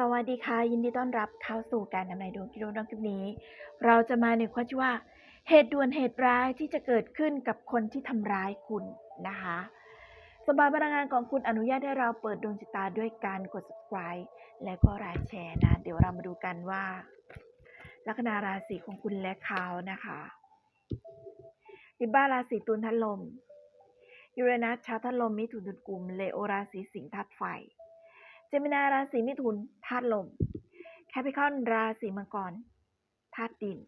สวัสดีค่ะ ยินดีต้อนรับเข้าสู่การทำนายดวงกิโลน้องคลิปนี้ เราจะมาในข้อที่ว่า เหตุด่วนเหตุร้ายที่จะเกิดขึ้นกับคนที่ทำร้ายคุณนะคะสบายพลังงานของคุณอนุญาตให้เราเปิดดวงชะตาด้วยการกด subscribe และก็รายแชร์นะ เดี๋ยวเรามาดูกันว่า ลัคนาราศีของคุณและเขานะคะลิบ้าราศีตุลทัดลมยูเรนัสชาวทัดลมมิถุนตุลกุมเลโอราศีสิงห์ทัดไฟ จมินาราศีมิถุนธาตุลม แคปิคอนราศีมังกรธาตุดิน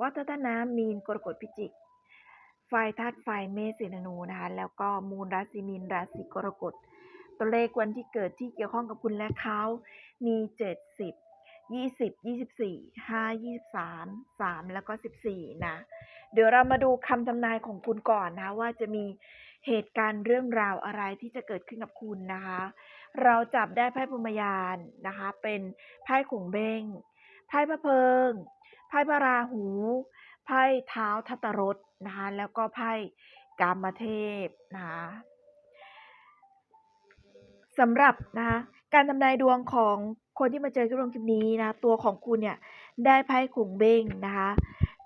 วัฏฏน้ำมีนกรกฎพิจิก ไฟธาตุไฟเมษสิงห์ธนูนะคะ แล้วก็มูลราศีมีนราศีกรกฎ ตัวเลขวันที่เกิดที่เกี่ยวข้องกับคุณและเขา มีเจ็ดสิบยี่สิบยี่สิบสี่ห้ายี่สิบสามสามแล้วก็สิบสี่นะ เดี๋ยวเรามาดูคำทำนายของคุณก่อนนะว่าจะมีเหตุการณ์เรื่องราวอะไรที่จะเกิดขึ้นกับคุณนะคะ เราจับได้ไพ่พรมยานนะคะ เป็นไพ่ขงเบงไพ่พระเพิง ไพ่พระราหู ไพ่เท้าทัตตรสนะคะ แล้วก็ไพ่กามเทพนะคะสำหรับนะคะการทำนายดวงของคนที่มาเจอกับดวงคลิปนี้นะ ตัวของคุณเนี่ยได้ไพ่ขงเบงนะคะ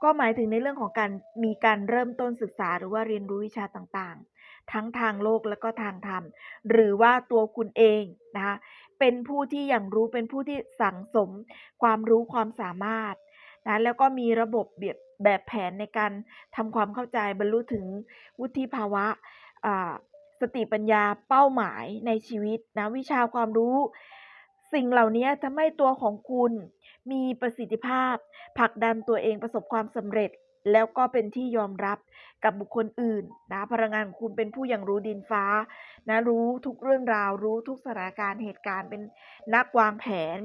ก็หมายถึงในเรื่องของการมีการเริ่มต้นศึกษาหรือว่าเรียนรู้วิชาต่างๆ ทั้งทางโลกและก็ทางธรรม หรือว่าตัวคุณเองนะคะเป็นผู้ที่อย่างรู้เป็นผู้ที่สั่งสมความรู้ความสามารถนะแล้วก็มีระบบแบบแบบแผนในการทำความเข้าใจบรรลุถึงวุฒิภาวะสติปัญญาเป้าหมายในชีวิตนะวิชาความรู้ สิ่งเหล่านี้ทำให้ตัวของคุณมีประสิทธิภาพผลักดันตัวเองประสบความสำเร็จ แล้วก็เป็นที่ยอมรับกับบุคคลอื่นนะพลังงานของคุณเป็นผู้อย่างรู้ดินฟ้านะรู้ทุกเรื่องราว รู้ทุกสถานการณ์เหตุการณ์เป็นนักวางแผน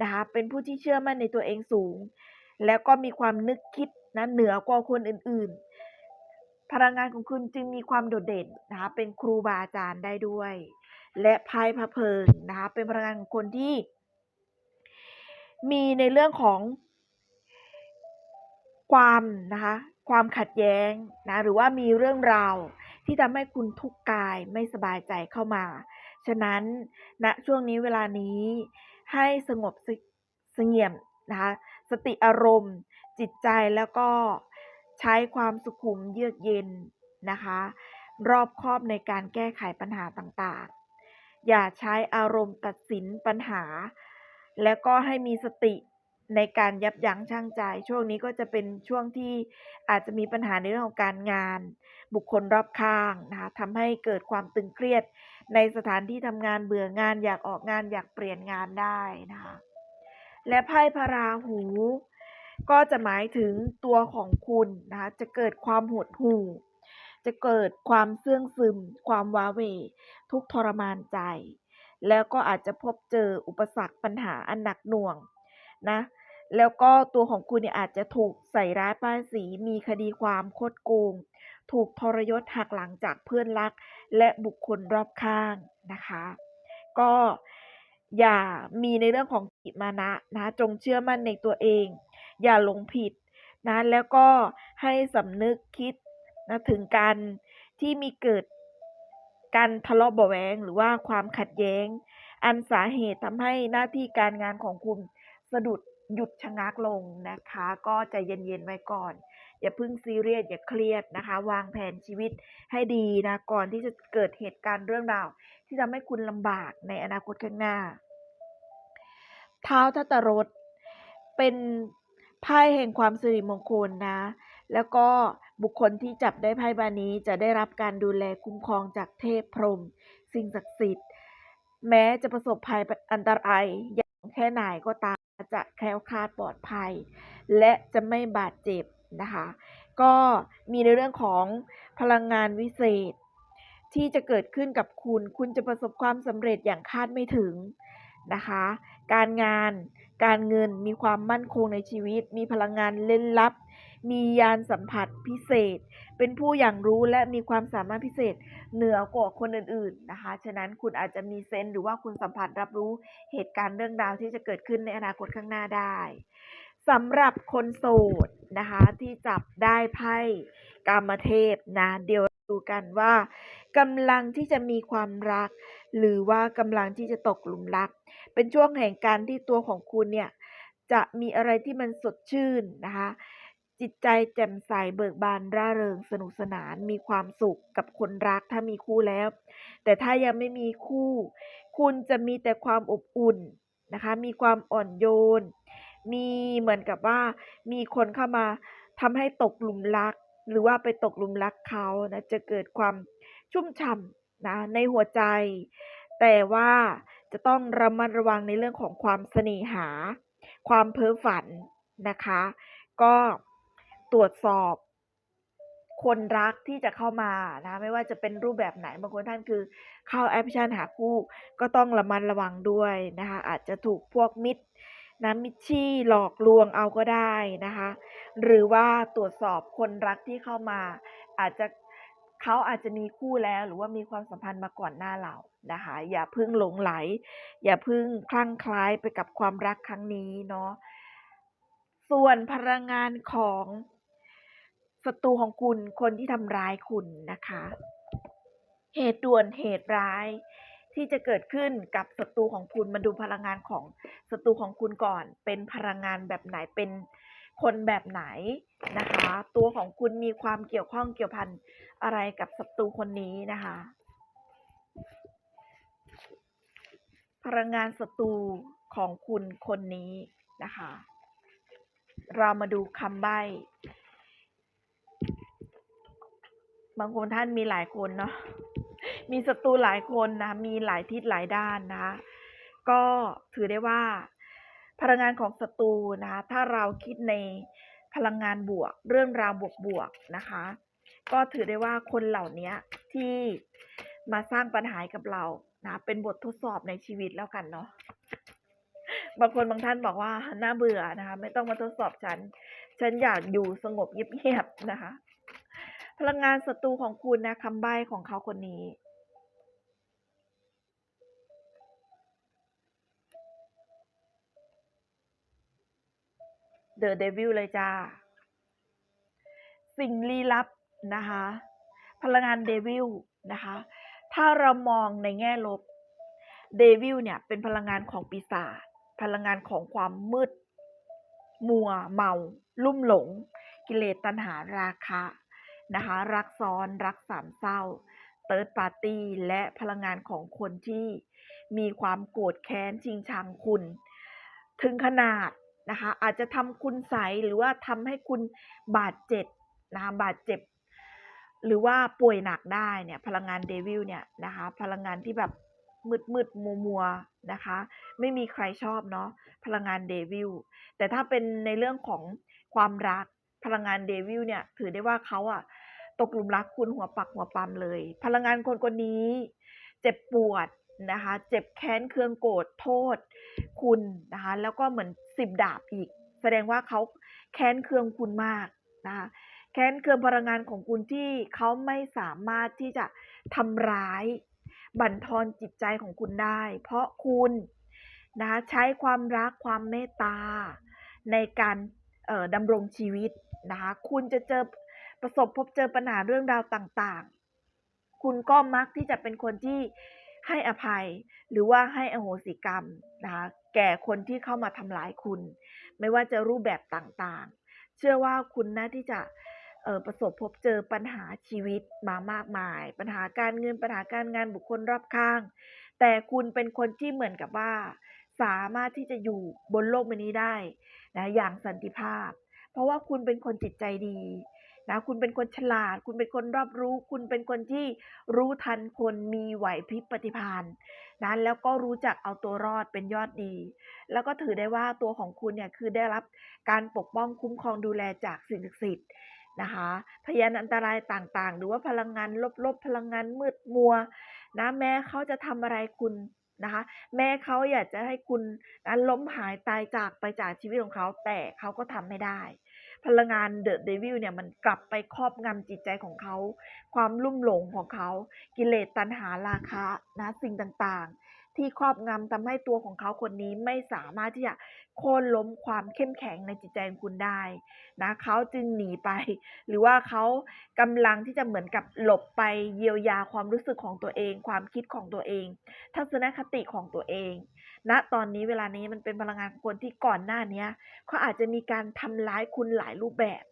นะคะเป็นผู้ที่เชื่อมั่นในตัวเองสูง แล้วก็มีความนึกคิดนะเหนือกว่าคนอื่นๆ พลังงานของคุณจึงมีความโดดเด่นนะคะเป็นครูบาอาจารย์ได้ด้วย และไพ่พระเพลิงนะคะเป็นพลังงานของคนที่ มีในเรื่องของ ความนะคะความขัดแย้งนะหรือว่ามีเรื่องราวที่ทำให้คุณทุกข์กายไม่สบายใจเข้ามา ฉะนั้นณนะช่วงนี้เวลานี้ให้สงบสเสงี่ยมนะคะสติอารมณ์ จิตใจแล้วก็ใช้ความสุขุมเยือกเย็นนะคะ รอบคอบในการแก้ไขปัญหาต่างๆ อย่าใช้อารมณ์ตัดสินปัญหา แล้วก็ให้มีสติ ในการยับยั้งชั่งใจ ช่วงนี้ก็จะเป็นช่วงที่อาจจะมีปัญหาในเรื่องของการงาน บุคคลรอบข้างนะคะทำให้เกิดความตึงเครียด ในสถานที่ทำงานเบื่องานอยากออกงานอยากเปลี่ยนงานได้นะคะและไพ่พระราหู ก็จะหมายถึงตัวของคุณนะคะจะเกิดความหดหู่ จะเกิดความเสื่องซึม ความว้าเหวทุกทรมานใจ แล้วก็อาจจะพบเจออุปสรรคปัญหาอันหนักหน่วง นะ แล้วก็ตัวของคุณเนี่ยอาจจะถูกใส่ร้ายป้ายสี มีคดีความคดโกง ถูกทรยศหักหลังจากเพื่อนรัก และบุคคลรอบข้างนะคะ ก็อย่ามีในเรื่องของกิมานะนะจงเชื่อมั่นในตัวเอง อย่าหลงผิดนะแล้วก็ให้สำนึกคิดนะถึงการที่มีเกิดการทะเลาะเบาะแวงหรือว่าความขัดแย้ง อันสาเหตุทำให้หน้าที่การงานของคุณ สะดุดหยุดชะงักลงนะคะ ก็ใจเย็นๆไว้ก่อน อย่าพิ่งซีเรียสอย่าเครียดนะคะ วางแผนชีวิตให้ดีนะก่อนที่จะเกิดเหตุการณ์เรื่องราวที่ทำให้คุณลำบากในอนาคตข้างหน้า เท้าทัตตรสเป็นไพ่แห่งความสิริมงคลนะ แล้วก็บุคคลที่จับได้ไพ่ใบนี้จะได้รับการดูแลคุ้มครองจากเทพพรหมสิ่งศักดิ์สิทธิ์ แม้จะประสบภัยอันตรายอย่างแค่ไหนก็ตาม จะแคล้วคลาดปลอดภัย และจะไม่บาดเจ็บนะคะ ก็มีในเรื่องของพลังงานวิเศษ ที่จะเกิดขึ้นกับคุณ คุณจะประสบความสำเร็จอย่างคาดไม่ถึงนะคะ การงานการเงินมีความมั่นคงในชีวิต มีพลังงานเล่นลับ มียานสัมผัสพิเศษ เป็นผู้อย่างรู้และมีความสามารถพิเศษเหนือกว่าคนอื่นๆนะคะ ฉะนั้นคุณอาจจะมีเซนส์หรือว่าคุณสัมผัสรับรู้เหตุการณ์เรื่องราวที่จะเกิดขึ้นในอนาคตข้างหน้าได้สำหรับคนโสดนะคะที่จับได้ไพ่กามเทพนะเดี๋ยวดูกันว่ากำลังที่จะมีความรัก หรือว่ากำลังที่จะตกหลุมรัก เป็นช่วงแห่งการที่ตัวของคุณเนี่ยจะมีอะไรที่มันสดชื่นนะคะ จิตใจแจ่มใสเบิกบานร่าเริงสนุกสนานมีความสุขกับคนรักถ้ามีคู่แล้ว แต่ถ้ายังไม่มีคู่ คุณจะมีแต่ความอบอุ่นนะคะ มีความอ่อนโยน มีเหมือนกับว่า มีคนเข้ามาทำให้ตกหลุมรัก หรือว่าไปตกหลุมรักเขานะจะเกิดความชุ่มฉ่ำนะในหัวใจ แต่ว่าจะต้องระมัดระวังในเรื่องของความเสน่หา ความเพ้อฝันนะคะ ก็ ตรวจสอบ คนรักที่จะเข้ามานะ ไม่ว่าจะเป็นรูปแบบไหนบางคนท่านคือ เข้าแอปพลิเคชันหาคู่ ก็ต้องระมัดระวังด้วยนะคะ อาจจะถูกพวกมิจนะมิจฉาหลอกลวงเอาก็ได้นะคะ หรือว่าตรวจสอบคนรักที่เข้ามา อาจจะเขาอาจจะมีคู่แล้วหรือว่ามีความสัมพันธ์มาก่อนหน้าเรานะคะ อย่าพิ่งหลงไหล อย่าพิ่งคลั่งคล้ไปกับความรักครั้งนี้เนาะส่วนพลังงานของ ศัตรูของคุณคนที่ทำร้ายคุณนะคะ เหตุด่วนเหตุร้าย ที่จะเกิดขึ้นกับศัตรูของคุณมาดูพลังงานของศัตรูของคุณก่อน เป็นพลังงานแบบไหนเป็นคนแบบไหนนะคะ ตัวของคุณมีความเกี่ยวข้องเกี่ยวพันอะไรกับศัตรูคนนี้นะคะ พลังงานศัตรูของคุณคนนี้นะคะ เรามาดูคำใบ้ บางคนท่านมีหลายคนเนาะมีศัตรูหลายคนนะ มีหลายทิศหลายด้านนะก็ถือได้ว่า พลังงานของศัตรูนะคะถ้าเราคิดในพลังงานบวก เรื่องราวบวกๆนะคะ ก็ถือได้ว่าคนเหล่านี้ที่มาสร้างปัญหาให้กับเรานะเป็นบททดสอบในชีวิตแล้วกันเนาะบางคนบางท่านบอกว่าน่าเบื่อนะคะ ไม่ต้องมาทดสอบฉัน ฉันอยากอยู่สงบเงียบๆนะคะ พลังงานศัตรูของคุณนะคำใบ้ของเขาคนนี้ The Devil เลยจ้า สิ่งลี้ลับนะคะ พลังงานเดวิลนะคะ ถ้าเรามองในแง่ลบ เดวิลเนี่ยเป็นพลังงานของปีศาจ พลังงานของความมืด มัว เมา ลุ่มหลง กิเลสตัณหาราคะ นะคะ รักซ้อนรักสามเศร้าเติร์ดปาร์ตี้และพลังงานของคนที่มีความโกรธแค้นชิงชังคุณ ถึงขนาดนะคะอาจจะทำคุณใสหรือว่าทำให้คุณบาดเจ็บนะคะบาดเจ็บ หรือว่าป่วยหนักได้เนี่ยพลังงานเดวิลเนี่ยนะคะพลังงานที่แบบมืดมืดมัวมัวนะคะ ไม่มีใครชอบเนาะพลังงานเดวิลแต่ถ้าเป็นในเรื่องของความรักพลังงานเดวิลเนี่ยถือได้ว่าเขาอะ ตกหลุมรักคุณหัวปักหัวปั๊มเลย พลังงานคนคนนี้ เจ็บปวดนะคะ เจ็บแค้นเคืองโกรธโทษคุณนะคะ แล้วก็เหมือนสิบดาบอีก แสดงว่าเขาแค้นเคืองคุณมากนะคะแค้นเคืองพลังงานของคุณที่เขาไม่สามารถที่จะทำร้าย บั่นทอนจิตใจของคุณได้ เพราะคุณนะคะใช้ความรักความเมตตา ในการดำรงชีวิตนะคะคุณจะเจอ ประสบพบเจอปัญหาเรื่องราวต่างๆ คุณก็มักที่จะเป็นคนที่ให้อภัย หรือว่าให้อโหสิกรรมนะคะแก่คนที่เข้ามาทำร้ายคุณ ไม่ว่าจะรูปแบบต่างๆ เชื่อว่าคุณน่าที่จะประสบพบเจอปัญหาชีวิตมามากมาย ปัญหาการเงินปัญหาการงานบุคคลรอบข้าง แต่คุณเป็นคนที่เหมือนกับว่า สามารถที่จะอยู่บนโลกใบนี้ได้นะอย่างสันติภาพ เพราะว่าคุณเป็นคนจิตใจดี นะคุณเป็นคนฉลาด คุณเป็นคนรอบรู้ คุณเป็นคนที่รู้ทันคนมีไหวพริบปฏิภาณนะแล้วก็รู้จักเอาตัวรอดเป็นยอดดี แล้วก็ถือได้ว่าตัวของคุณเนี่ยคือได้รับการปกป้องคุ้มครองดูแลจากสิ่งศักดิ์สิทธิ์นะคะพยานอันตรายต่างๆ หรือว่าพลังงานลบๆพลังงานมืดมัวนะแม้เขาจะทำอะไรคุณนะคะแม้เขาอยากจะให้คุณนะล้มหายตายจากไปจากชีวิตของเขาแต่เขาก็ทำไม่ได้ พลังงานเดอะเดวิลเนี่ยมันกลับไปครอบงำจิตใจของเขา ความลุ่มหลงของเขา กิเลสตัณหาราคะนะสิ่งต่างๆ ที่ครอบงำทำให้ตัวของเขาคนนี้ไม่สามารถที่จะโค่นล้มความเข้มแข็งในจิตใจของคุณได้นะเขาจึงหนีไป หรือว่าเขากำลังที่จะเหมือนกับหลบไปเยียวยาความรู้สึกของตัวเอง ความคิดของตัวเอง ทัศนคติของตัวเอง ณตอนนี้เวลานี้มันเป็นพลังงานของคนที่ก่อนหน้านี้เขาอาจจะมีการทำร้ายคุณหลายรูปแบบ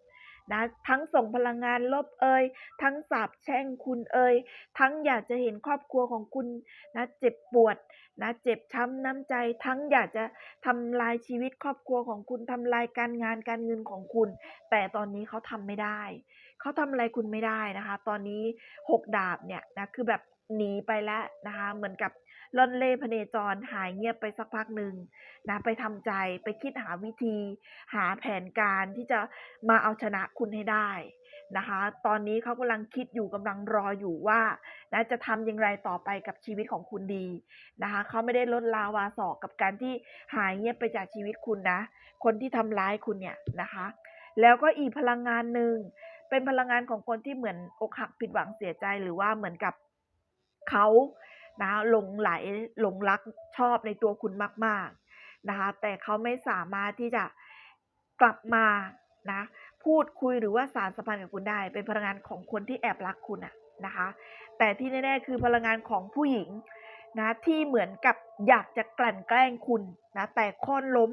นะทั้งส่งพลังงานลบเอ่ยทั้งสาปแช่งคุณเอ่ยทั้งอยากจะเห็นครอบครัวของคุณนะเจ็บปวดนะเจ็บช้ำน้ำใจ ทั้งอยากจะทำลายชีวิตครอบครัวของคุณทำลายการงานการเงินของคุณ แต่ตอนนี้เขาทำไม่ได้ เขาทำอะไรคุณไม่ได้นะคะ ตอนนี้หกดาบเนี่ยนะคือแบบหนีไปแล้วนะคะ เหมือนกับ ล่อนเล่พเนจรหายเงียบไปสักพักหนึ่งนะไปทำใจไปคิดหาวิธี หาแผนการที่จะมาเอาชนะคุณให้ได้นะคะ ตอนนี้เขากำลังคิดอยู่กำลังรออยู่ว่านะจะทำอย่างไรต่อไปกับชีวิตของคุณดีนะคะเขาไม่ได้ลดลาวาสอกกับการที่หายเงียบไปจากชีวิตคุณนะ คนที่ทำร้ายคุณเนี่ยนะคะ แล้วก็อีกพลังงานหนึ่งเป็นพลังงานของคนที่เหมือนอกหักผิดหวังเสียใจหรือว่าเหมือนกับเขา นะหลงไหลหลงรักชอบในตัวคุณมาก ๆนะคะ แต่เขาไม่สามารถที่จะกลับมานะพูดคุยหรือว่าสารสัมพันธ์กับคุณได้ เป็นพลังงานของคนที่แอบรักคุณอะนะคะ แต่ที่แน่ๆคือพลังงานของผู้หญิงนะที่เหมือนกับอยากจะกลั่นแกล้งคุณนะแต่โค่นล้ม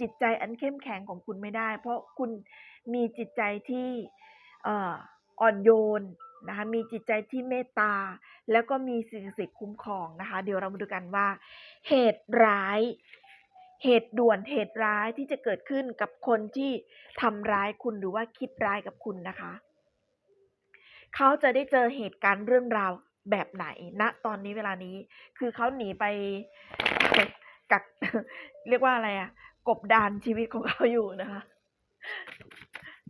จิตใจอันเข้มแข็งของคุณไม่ได้ เพราะคุณมีจิตใจที่อ่อนโยน นะคะมีจิตใจที่เมตตา แล้วก็มีสิ่งศักดิ์สิทธิ์คุ้มครองนะคะ เดี๋ยวเรามาดูกันว่า เหตุร้าย เหตุด่วนเหตุร้ายที่จะเกิดขึ้นกับคนที่ทำร้ายคุณหรือว่าคิดร้ายกับคุณนะคะ เขาจะได้เจอเหตุการณ์เรื่องราวแบบไหนณตอนนี้เวลานี้ คือเขาหนีไปกักเรียกว่าอะไรอะกบดานชีวิตของเขาอยู่นะคะ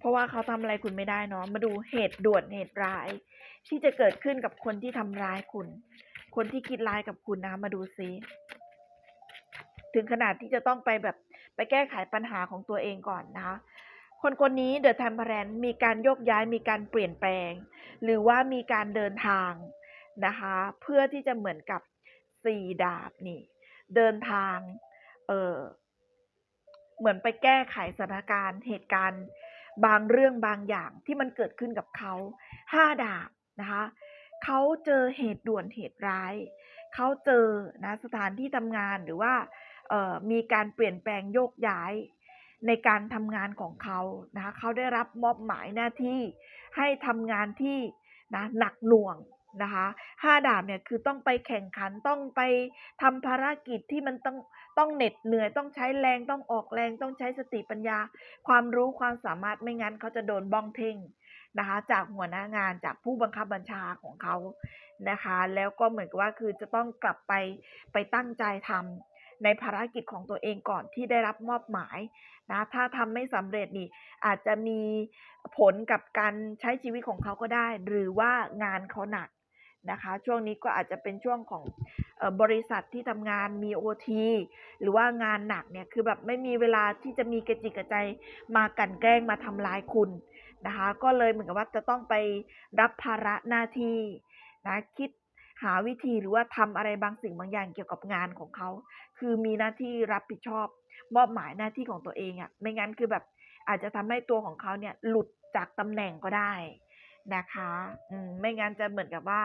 เพราะว่าเขาทำอะไรคุณไม่ได้เนาะมาดูเหตุด่วนเหตุร้าย ที่จะเกิดขึ้นกับคนที่ทำร้ายคุณ คนที่คิดร้ายกับคุณนะมาดูซิถึงขนาดที่จะต้องไปแบบไปแก้ไขปัญหาของตัวเองก่อนนะคะคนคนนี้เดอะ e ทม p แ r นมีการโยกย้ายมีการเปลี่ยนแปลง หรือว่ามีการเดินทางนะคะ เพื่อที่จะเหมือนกับสี่ดาบนี่ เดินทาง เออเหมือนไปแก้ไขสถานการณ์เหตุการณ์ บางเรื่องบางอย่างที่มันเกิดขึ้นกับเขาห้าดาบนะคะเขาเจอเหตุด่วนเหตุร้าย เขาเจอนะสถานที่ทำงานหรือว่ามีการเปลี่ยนแปลงโยกย้ายในการทำงานของเขานะคะเขาได้รับมอบหมายหน้าที่ให้ทำงานที่นะหนักหน่วง นะคะห้าดาบเนี่ยคือต้องไปแข่งขันต้องไปทำภารกิจที่มันต้องต้องเหน็ดเหนื่อยต้องใช้แรงต้องออกแรงต้องใช้สติปัญญา ความรู้ความสามารถไม่งั้นเขาจะโดนบ้องเท่งนะคะจากหัวหน้างานจากผู้บังคับบัญชาของเขานะคะ แล้วก็เหมือนกับว่าคือจะต้องกลับไปไปตั้งใจทำในภารกิจของตัวเองก่อนที่ได้รับมอบหมายนะถ้าทำไม่สำเร็จนี่อาจจะมีผลกับการใช้ชีวิตของเขาก็ได้ หรือว่างานเขาหนัก นะคะ ช่วงนี้ก็อาจจะเป็นช่วงของบริษัทที่ทำงานมี OT หรือว่างานหนักเนี่ยคือแบบไม่มีเวลาที่จะมีกระจิกกระใจมากันแกล้งมาทำร้ายคุณนะคะ ก็เลยเหมือนกับว่าจะต้องไปรับภาระหน้าที่นะคิดหาวิธีหรือว่าทำอะไรบางสิ่งบางอย่างเกี่ยวกับงานของเขา คือมีหน้าที่รับผิดชอบ มอบหมายหน้าที่ของตัวเองอะ่ะไม่งั้นคือแบบอาจจะทำให้ตัวของเขาเนี่ยหลุดจากตำแหน่งก็ได้ นะคะอืมไม่งั้นจะเหมือนกับว่า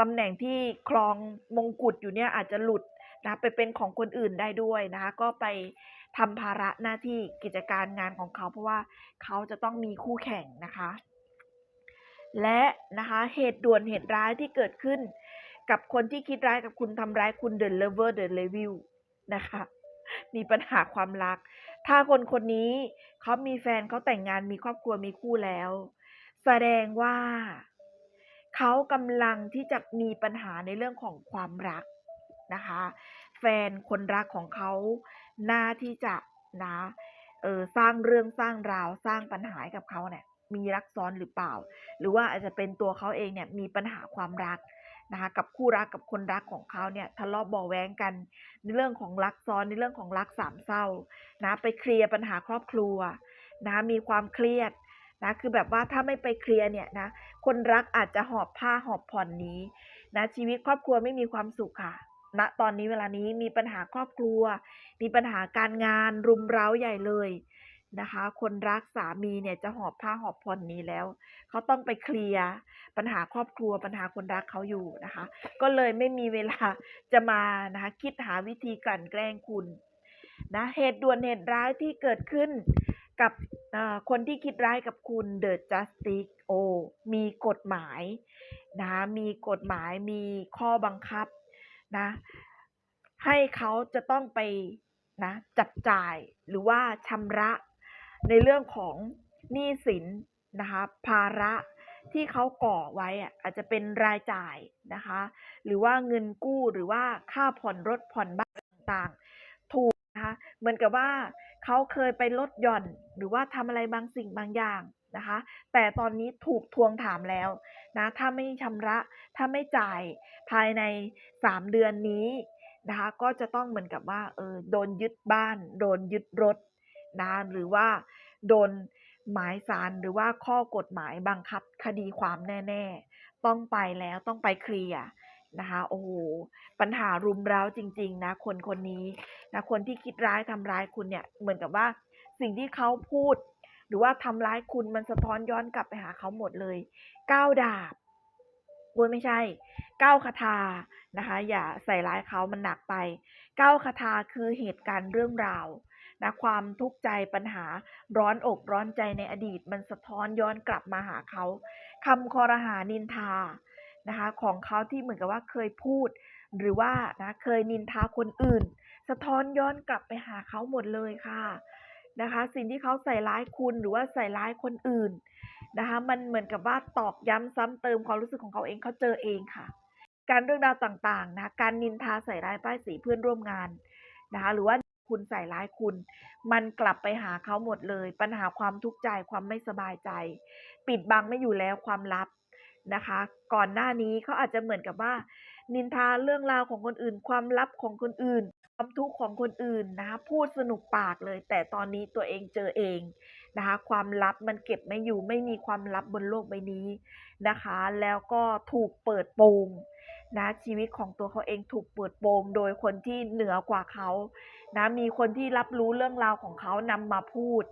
ตำแหน่งที่ครองมงกุฎอยู่เนี่ยอาจจะหลุดนะไปเป็นของคนอื่นได้ด้วยนะคะ ก็ไปทำภาระหน้าที่กิจการงานของเขา เพราะว่าเขาจะต้องมีคู่แข่งนะคะ และนะคะเหตุด่วนเหตุร้ายที่เกิดขึ้น กับคนที่คิดร้ายกับคุณทำร้ายคุณเดินเลเวอร์เดินเลวิลนะคะ มีปัญหาความรัก ถ้าคนคนนี้เขามีแฟนเขาแต่งงานมีครอบครัวมีคู่แล้ว แสดงว่า เขากำลังที่จะมีปัญหาในเรื่องของความรักนะคะ แฟนคนรักของเขาหน้าที่จะนะเออสร้างเรื่องสร้างราวสร้างปัญหากับเขาเนี่ยมีรักซ้อนหรือเปล่า หรือว่าอาจจะเป็นตัวเขาเองเนี่ยมีปัญหาความรักนะคะกับคู่รักกับคนรักของเขาเนี่ยทะเลาะบาแว้งกัน ในเรื่องของรักซ้อนในเรื่องของรักสามเศร้านะไปเคลียร์ปัญหาครอบครัวนะมีความเครียด นะคือแบบว่าถ้าไม่ไปเคลียร์เนี่ยนะคนรักอาจจะหอบผ้าหอบผ่อนนี้นะชีวิตครอบครัวไม่มีความสุขค่ะณตอนนี้เวลานี้มีปัญหาครอบครัว มีปัญหาการงานรุมเร้าใหญ่เลยนะคะ คนรักสามีเนี่ยจะหอบผ้าหอบผ่อนนี้แล้ว เขาต้องไปเคลียร์ปัญหาครอบครัวปัญหาคนรักเขาอยู่นะคะ ก็เลยไม่มีเวลาจะมานะคะคิดหาวิธีกลั่นแกล้งคุณนะเหตุด่วนเหตุร้ายที่เกิดขึ้น กับคนที่คิดร้ายกับคุณ The Justice โอมีกฎหมายนะมีกฎหมายมีข้อบังคับนะให้เขาจะต้องไปนะจับจ่ายหรือว่าชำระในเรื่องของหนี้สินนะคะภาระที่เขาก่อไว้อาจจะเป็นรายจ่ายนะคะ หรือว่าเงินกู้หรือว่าค่าผ่อนรถผ่อนบ้านต่างๆถูกนะคะเหมือนกับว่า เขาเคยไปลดหย่อน หรือว่าทำอะไรบางสิ่งบางอย่างนะคะ แต่ตอนนี้ถูกทวงถามแล้วนะถ้าไม่ชำระถ้าไม่จ่ายภายใน 3 เดือนนี้นะคะก็จะต้องเหมือนกับว่าเออโดนยึดบ้าน โดนยึดรถนะหรือว่าโดนหมายสารหรือว่าข้อกฎหมายบังคับคดีความแน่ ๆ ต้องไปแล้วต้องไปเคลียร์ นะคะโอ้โหปัญหารุมเร้าจริง ๆ นะ คนคนนี้นะคนที่คิดร้ายทำร้ายคุณเนี่ยเหมือนกับว่าสิ่งที่เขาพูด หรือว่าทำร้ายคุณมันสะท้อนย้อนกลับไปหาเขาหมดเลยก้าวดาบโอ้ยไม่ใช่ก้าวคาถานะคะ อย่าใส่ร้ายเขามันหนักไปก้าวคาถาคือเหตุการณ์เรื่องราวนะความทุกข์ใจปัญหาร้อนอกร้อนใจในอดีต มันสะท้อนย้อนกลับมาหาเขาคำคอรหานินทา นะคะของเขาที่เหมือนกับว่าเคยพูด หรือว่านะเคยนินทาคนอื่น สะท้อนย้อนกลับไปหาเขาหมดเลยค่ะนะคะ สิ่งที่เขาใส่ร้ายคุณหรือว่าใส่ร้ายคนอื่นนะคะมันเหมือนกับว่าตอกย้ำซ้ำเติมความรู้สึกของเขาเองเขาเจอเองค่ะ การเรื่องราวต่างๆนะการนินทาใส่ร้ายป้ายสีเพื่อนร่วมงานนะคะหรือว่าคุณใส่ร้ายคุณ มันกลับไปหาเขาหมดเลย ปัญหาความทุกข์ใจความไม่สบายใจ ปิดบังไม่อยู่แล้วความลับ นะคะ ก่อนหน้านี้เขาอาจจะเหมือนกับว่า นินทาเรื่องราวของคนอื่น ความลับของคนอื่น ความทุกข์ของคนอื่นนะคะ พูดสนุกปากเลย แต่ตอนนี้ตัวเองเจอเองนะคะ ความลับมันเก็บไม่อยู่ ไม่มีความลับบนโลกใบนี้นะคะ แล้วก็ถูกเปิดโปงนะชีวิตของตัวเขาเองถูกเปิดโปงโดยคนที่เหนือกว่าเขานะมีคนที่รับรู้เรื่องราวของเขานำมาพูด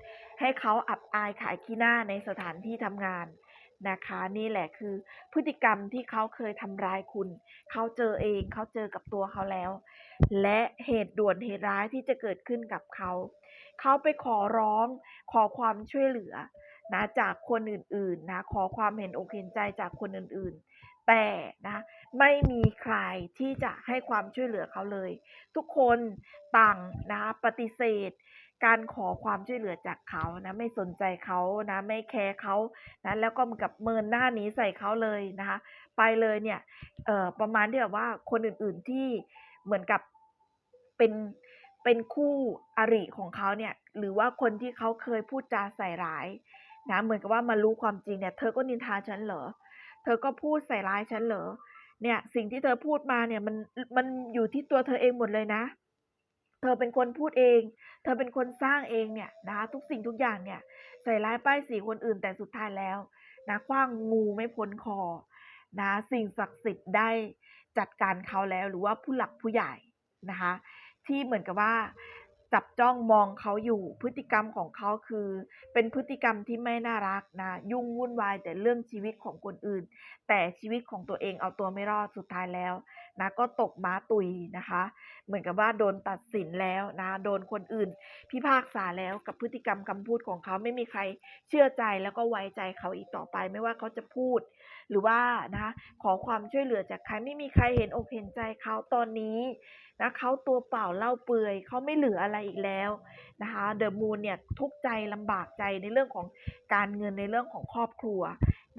ให้เขาอับอายขายขี้หน้าในสถานที่ทำงาน นะคะนี่แหละคือ พฤติกรรมที่เขาเคยทำร้ายคุณ เขาเจอเองเขาเจอกับตัวเขาแล้ว และเหตุด่วนเหตุร้ายที่จะเกิดขึ้นกับเขา เขาไปขอร้องขอความช่วยเหลือนะจากคนอื่นๆนะขอความเห็นอกเห็นใจจากคนอื่นๆ แต่นะไม่มีใครที่จะให้ความช่วยเหลือเขาเลย ทุกคนต่างนะปฏิเสธ การขอความช่วยเหลือจากเขานะไม่สนใจเขานะไม่แคร์เขานะแล้วก็เหมือนกับเมินหน้าหนี้ใส่เขาเลยนะคะไปเลยเนี่ยเอ่อประมาณที่แบบว่าคนอื่นๆที่เหมือนกับเป็นเป็นคู่อริของเขาเนี่ยหรือว่าคนที่เขาเคยพูดจาใส่ร้ายนะเหมือนกับว่ามารู้ความจริงเนี่ยเธอก็นินทาฉันเหรอเธอก็พูดใส่ร้ายฉันเหรอเนี่ยสิ่งที่เธอพูดมาเนี่ยมันมันอยู่ที่ตัวเธอเองหมดเลยนะ เธอเป็นคนพูดเอง เธอเป็นคนสร้างเองเนี่ยนะคะทุกสิ่งทุกอย่างเนี่ย ใส่ร้ายป้ายสีคนอื่นแต่สุดท้ายแล้วนะคว้างงูไม่พ้นคอนะสิ่งศักดิ์สิทธิ์ได้จัดการเขาแล้วหรือว่าผู้หลักผู้ใหญ่นะคะ ที่เหมือนกับว่าจับจ้องมองเขาอยู่พฤติกรรมของเขาคือ เป็นพฤติกรรมที่ไม่น่ารักนะ ยุ่งวุ่นวายแต่เรื่องชีวิตของคนอื่น แต่ชีวิตของตัวเองเอาตัวไม่รอดสุดท้ายแล้ว นะก็ตกม้าตุยนะคะ เหมือนกับว่าโดนตัดสินแล้วนะโดนคนอื่น พิพากษาแล้วกับพฤติกรรมคำพูดของเขาไม่มีใครเชื่อใจแล้วก็ไว้ใจเขาอีกต่อไป ไม่ว่าเขาจะพูด หรือว่านะคะขอความช่วยเหลือจากใครไม่มีใครเห็นอกเห็นใจเขาตอนนี้นะเขาตัวเปล่าเล่าเปลือยเขาไม่เหลืออะไรอีกแล้วนะคะเดอะมูนเนี่ยทุกใจลำบากใจในเรื่องของการเงินในเรื่องของครอบครัว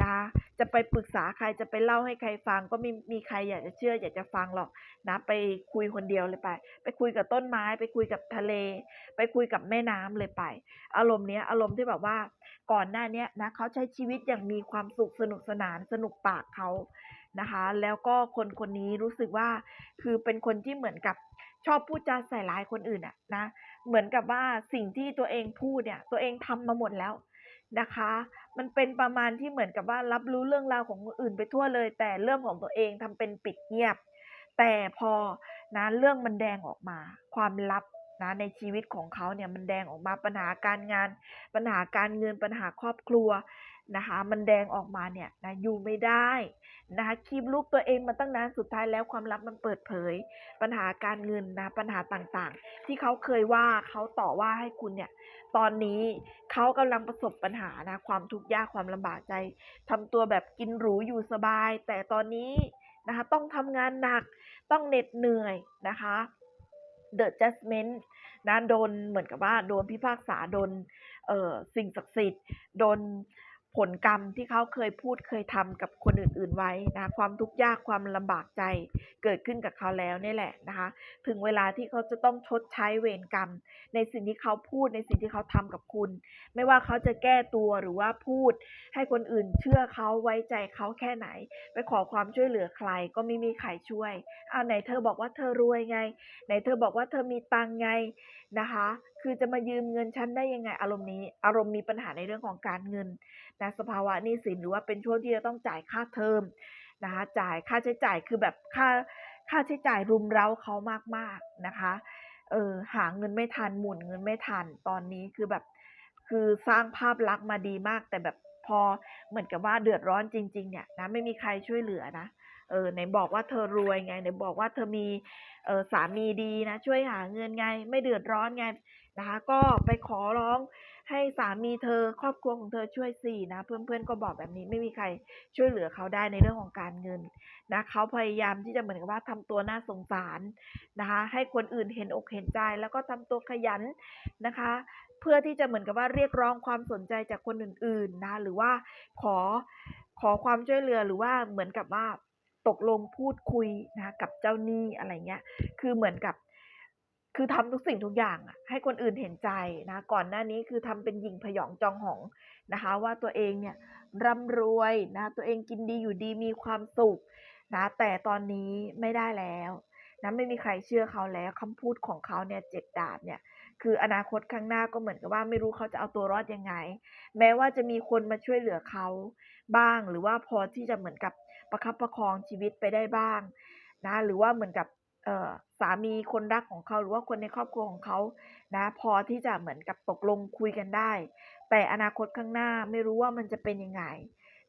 นะคะจะไปปรึกษาใครจะไปเล่าให้ใครฟัง ก็ม่มีใครอยากจะเชื่อ อยากจะฟังหรอกนะไปคุยคนเดียวเลยไป ไปคุยกับต้นไม้ ไปคุยกับทะเล ไปคุยกับแม่น้ำเลยไป อารมณ์เนี้ยอารมณ์ที่แบบว่าก่อนหน้าเนี้ยนะเขาใช้ชีวิตอย่างมีความสุขสนุกสนานสนุกปากเขานะคะ แล้วก็คนคนนี้รู้สึกว่าคือเป็นคนที่เหมือนกับชอบพูดจาใส่ร้ายคนอื่นอะนะเหมือนกับว่าสิ่งที่ตัวเองพูดเนี่ยตัวเองทำมาหมดแล้ว นะคะ มันเป็นประมาณที่เหมือนกับว่ารับรู้เรื่องราวของคนอื่นไปทั่วเลย แต่เรื่องของตัวเองทำเป็นปิดเงียบ แต่พอนะเรื่องมันแดงออกมา ความลับนะในชีวิตของเขาเนี่ยมันแดงออกมาปัญหาการงาน ปัญหาการเงินปัญหาครอบครัว นะคะมันแดงออกมาเนี่ยนะอยู่ไม่ได้นะคะคีบลูกตัวเองมาตั้งนานสุดท้ายแล้วความลับมันเปิดเผย ปัญหาการเงินนะปัญหาต่างๆ ที่เขาเคยว่าเขาต่อว่าให้คุณเนี่ยตอนนี้เขากำลังประสบปัญหานะความทุกข์ยากความลำบากใจทำตัวแบบกินหรูอยู่สบาย แต่ตอนนี้นะคะต้องทำงานหนักต้องเหน็ดเหนื่อยนะคะ The Judgment นะโดนเหมือนกับว่าโดนพิพากษาโดนเอ่อสิ่งศักดิ์สิทธิ์โดน ผลกรรมที่เขาเคยพูดเคยทำกับคนอื่น ๆไว้นะความทุกข์ยากความลำบากใจเกิดขึ้นกับเขาแล้วนี่แหละนะคะถึงเวลาที่เขาจะต้องชดใช้เวรกรรม ในสิ่งที่เขาพูดในสิ่งที่เขาทำกับคุณ ไม่ว่าเขาจะแก้ตัวหรือว่าพูด ให้คนอื่นเชื่อเขาไว้ใจเขาแค่ไหน ไปขอความช่วยเหลือใครก็ไม่มีใครช่วยเอาไหนเธอบอกว่าเธอรวยไง ไหนเธอบอกว่าเธอมีตังไง นะคะ คือจะมายืมเงินฉันได้ยังไงอารมณ์นี้ อารมณ์มีปัญหาในเรื่องของการเงินนะสภาวะหนี้สินหรือว่าเป็นช่วงที่จะต้องจ่ายค่าเทอมนะคะ จ่ายค่าใช้จ่ายคือแบบค่าค่าใช้จ่ายรุมเร้าเขามากๆนะคะเออหาเงินไม่ทันหมุนเงินไม่ทันตอนนี้คือแบบ คือสร้างภาพลักษณ์มาดีมากแต่แบบ พอเหมือนกับว่าเดือดร้อนจริง ๆ เนี่ยนะไม่มีใครช่วยเหลือนะเออไหนบอกว่าเธอรวยไงไหนบอกว่าเธอมีเออสามีดีนะ ช่วยหาเงินไง ไม่เดือดร้อนไงนะคะก็ไปขอร้องให้สามีเธอครอบครัวของเธอช่วยสินะ เพื่อนๆก็บอกแบบนี้ไม่มีใครช่วยเหลือเขาได้ในเรื่องของการเงินนะเขาพยายามที่จะเหมือนกับว่าทำตัวน่าสงสารนะคะ ให้คนอื่นเห็นอกเห็นใจแล้วก็ทำตัวขยันนะคะ เพื่อที่จะเหมือนกับว่าเรียกร้องความสนใจจากคนอื่นๆนะหรือว่าขอขอความช่วยเหลือหรือว่าเหมือนกับว่าตกลงพูดคุยนะกับเจ้าหนี้อะไรเงี้ยคือเหมือนกับ คือทำทุกสิ่งทุกอย่างอะให้คนอื่นเห็นใจนะก่อนหน้านี้คือทำเป็นหญิงพยองจองหองนะคะ ว่าตัวเองเนี่ยร่ำรวยนะตัวเองกินดีอยู่ดีมีความสุขนะแต่ตอนนี้ไม่ได้แล้วนะไม่มีใครเชื่อเขาแล้วคำพูดของเขาเนี่ยเจ็ดดาบเนี่ย คืออนาคตข้างหน้าก็เหมือนกับว่าไม่รู้เขาจะเอาตัวรอดยังไง แม้ว่าจะมีคนมาช่วยเหลือเขาบ้าง หรือว่าพอที่จะเหมือนกับประคับประคองชีวิตไปได้บ้างนะหรือว่าเหมือนกับสามีคนรักของเขาหรือว่าคนในครอบครัวของเขานะพอที่จะเหมือนกับตกลงคุยกันได้ แต่อนาคตข้างหน้าไม่รู้ว่ามันจะเป็นยังไง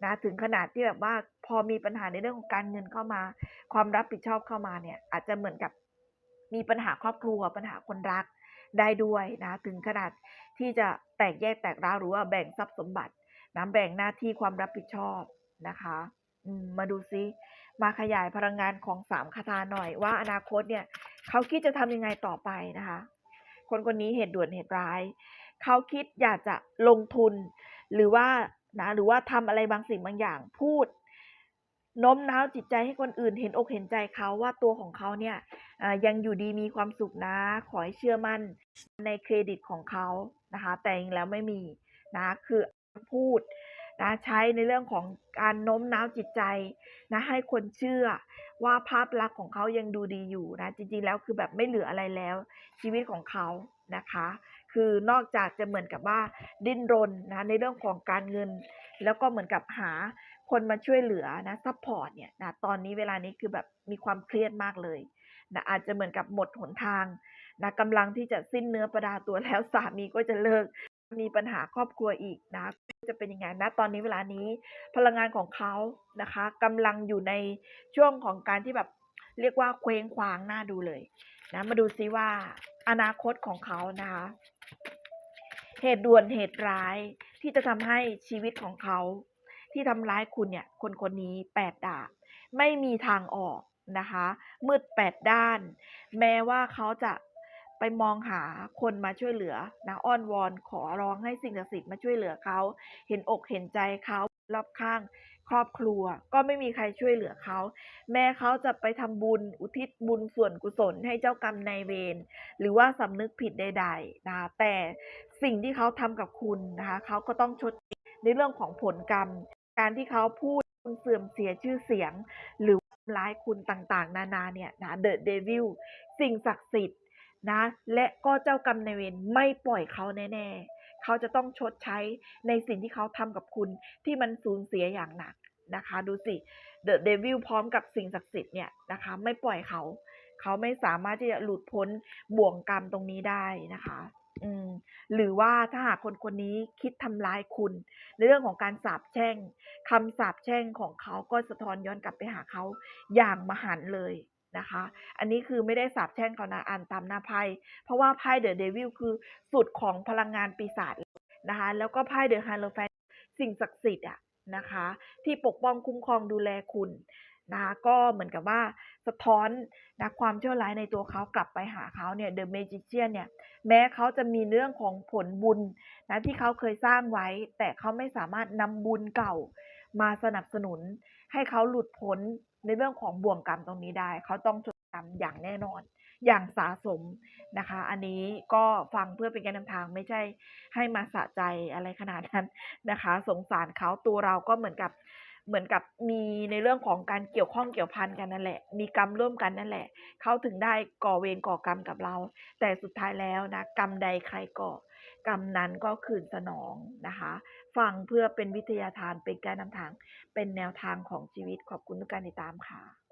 นะถึงขนาดที่แบบว่าพอมีปัญหาในเรื่องของการเงินเข้ามา ความรับผิดชอบเข้ามาเนี่ยอาจจะเหมือนกับมีปัญหาครอบครัวปัญหาคนรัก ได้ด้วยนะถึงขนาดที่จะแตกแยกแตกร้าวหรือว่าแบ่งทรัพย์สมบัตินะแบ่งหน้าที่ความรับผิดชอบนะคะมมาดูซิมาขยายพลังงานของสามคาถาหน่อยว่าอนาคตเนี่ยเขาคิดจะทำยังไงต่อไปนะคะ คนคนนี้เหตุด่วนเหตุร้าย เขาคิดอยากจะลงทุน หรือว่านะหรือว่าทำอะไรบางสิ่งบางอย่างพูด โน้มน้าวจิตใจให้คนอื่นเห็นอกเห็นใจเขาว่าตัวของเขาเนี่ยยังอยู่ดีมีความสุขนะ ขอให้เชื่อมั่นในเครดิตของเขานะคะ แต่จริงแล้วไม่มีนะคือพูดนะใช้ในเรื่องของการโน้มน้าวจิตใจนะให้คนเชื่อว่าภาพลักษณ์ของเขายังดูดีอยู่นะจริงๆแล้วคือแบบไม่เหลืออะไรแล้ว ชีวิตของเขานะคะ คือนอกจากจะเหมือนกับว่าดิ้นรนนะในเรื่องของการเงิน แล้วก็เหมือนกับหา คนมาช่วยเหลือนะซัพพอร์ตเนี่ยนะตอนนี้เวลานี้คือแบบมีความเครียดมากเลยนะอาจจะเหมือนกับหมดหนทางนะกำลังที่จะสิ้นเนื้อประดาตัวแล้วสามีก็จะเลิกมีปัญหาครอบครัวอีกนะจะเป็นยังไงนะตอนนี้เวลานี้พลังงานของเขานะคะกำลังอยู่ในช่วงของการที่แบบเรียกว่าเคว้งคว้างน่าดูเลยนะมาดูซิว่าอนาคตของเขานะคะเหตุด่วนเหตุร้ายที่จะทำให้ชีวิตของเขา ที่ทำร้ายคุณเนี่ย คนคนนี้แปดดาบ ไม่มีทางออกนะคะ มืดแปดด้าน แม้ว่าเขาจะไปมองหาคนมาช่วยเหลือนะอ้อนวอนขอร้องให้สิ่งศักดิ์สิทธิ์มาช่วยเหลือเขา เห็นอกเห็นใจเขารอบข้างครอบครัวก็ไม่มีใครช่วยเหลือเขา แม้เขาจะไปทำบุญอุทิศบุญส่วนกุศลให้เจ้ากรรมนายเวรหรือว่าสำนึกผิดใดๆนะแต่สิ่งที่เขาทำกับคุณนะคะเขาก็ต้องชดในเรื่องของผลกรรม การที่เขาพูดคุณเสื่อมเสียชื่อเสียง หรือทำร้ายคุณต่างๆ นานาเนี่ยนะเดอะเดวิลสิ่งศักดิ์สิทธิ์นะและก็เจ้ากรรมนายเวรไม่ปล่อยเขาแน่ๆ เขาจะต้องชดใช้ในสิ่งที่เขาทำกับคุณที่มันสูญเสียอย่างหนักนะคะ ดูสิเดอะเดวิลพร้อมกับสิ่งศักดิ์สิทธิ์เนี่ยนะคะ ไม่ปล่อยเขา เขาไม่สามารถที่จะหลุดพ้นบ่วงกรรมตรงนี้ได้นะคะ อืมหรือว่าถ้าหากคนคนนี้คิดทำร้ายคุณ ในเรื่องของการสาปแช่งคำสาปแช่งของเขาก็สะท้อนย้อนกลับไปหาเขาอย่างมหันต์เลยนะคะ อันนี้คือไม่ได้สาปแช่งเขานะอ่านตามหน้าไพ่เพราะว่าไพ่เดอะเดวิลคือสุดของพลังงานปีศาจนะคะ แล้วก็ไพ่เดอะฮาโลแฟนสิ่งศักดิ์สิทธิ์อะนะคะ ที่ปกป้องคุ้มครองดูแลคุณ นะคะก็เหมือนกับว่าสะท้อนนะความชั่วร้ายในตัวเขากลับไปหาเขาเนี่ยเดอะเมจิเชียนเนี่ยแม้เขาจะมีเรื่องของผลบุญนะที่เขาเคยสร้างไว้ แต่เขาไม่สามารถนำบุญเก่ามาสนับสนุน ให้เขาหลุดพ้นในเรื่องของบ่วงกรรมตรงนี้ได้ เขาต้องจดจำอย่างแน่นอน อย่างสาสมนะคะ อันนี้ก็ฟังเพื่อเป็นการนำทางไม่ใช่ให้มาสะใจอะไรขนาดนั้นนะคะ สงสารเขาตัวเราก็เหมือนกับ เหมือนกับมีในเรื่องของการเกี่ยวข้องเกี่ยวพันกันนั่นแหละ มีกรรมร่วมกันนั่นแหละ เขาถึงได้ก่อเวรก่อกรรมกับเรา แต่สุดท้ายแล้วนะกรรมใดใครก่อกรรมนั้นก็คืนสนองนะคะ ฟังเพื่อเป็นวิทยาทานเป็นการนำทาง เป็นแนวทางของชีวิตขอบคุณทุกการติดตามค่ะ